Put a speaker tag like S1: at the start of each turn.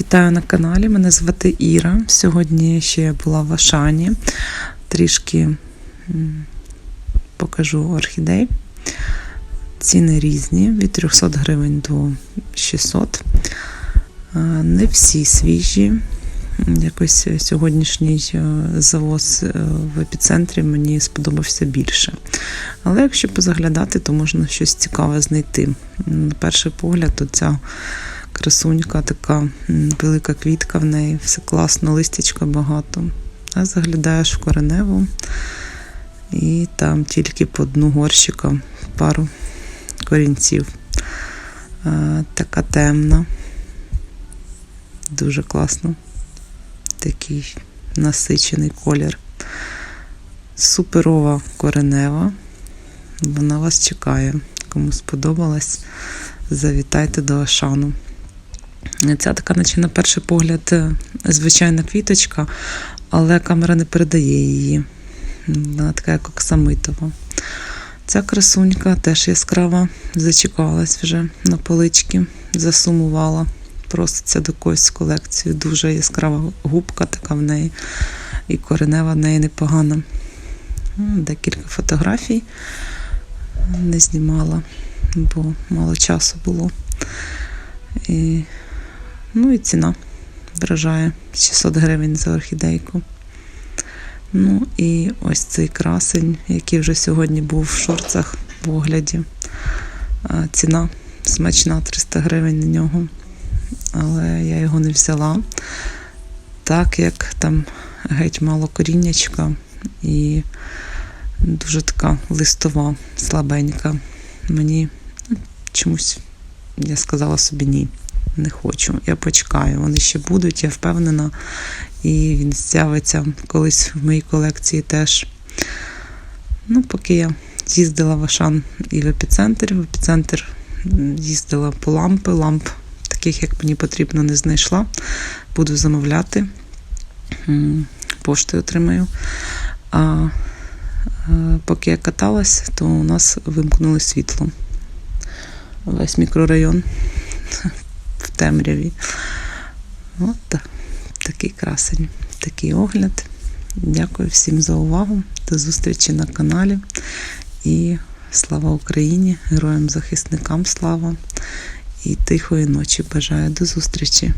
S1: Вітаю на каналі. Мене звати Іра. Сьогодні ще я була в Ашані. Трішки покажу орхідей. Ціни різні від 300 гривень до 600. Е, Не всі свіжі. Якось сьогоднішній е, завоз е, в епіцентрі мені сподобався більше. Але якщо позаглядати, то можна щось цікаве знайти. На перший погляд, то ця красунька, така велика квітка в неї, все класно, листячка багато. А заглядаєш в кореневу, і там тільки по дну горщика пару корінців. Така темна, дуже класно. Такий насичений колір. Суперова коренева. Вона вас чекає. Кому сподобалось, завітайте до Ашану. Ця така, наче на перший погляд, е, звичайна квіточка, але камера не передає її. Вона така, як оксамитова. Ця красунька теж яскрава, зачекалась вже на полички, засумувала. Проситься до когось колекцію. Дуже яскрава губка така в неї, і коренева в неї непогана. Декілька фотографій не знімала, бо мало часу було. І, ну і ціна вражає 600 гривень за орхідейку. Ну і ось цей красень, який вже сьогодні був в шорцах в огляді. Ціна смачна 300 гривень на нього. Але я його не взяла, так як там геть мало коріннячка і дуже така листова, слабенька. Мені ну, чомусь я сказала собі ні, не хочу. Я почекаю. Вони ще будуть, я впевнена. І він з'явиться колись в моїй колекції теж. Ну, поки я з'їздила в Ашан і в епіцентр. В епіцентр їздила по лампи. Ламп таких, як мені потрібно, не знайшла. Буду замовляти. М, Поштою отримаю. А поки я каталась, то у нас вимкнули світло. Весь мікрорайон темряві. От так. такий красень, такий огляд. Дякую всім за увагу. До зустрічі на каналі. І слава Україні! Героям-захисникам слава і тихої ночі. Бажаю до зустрічі!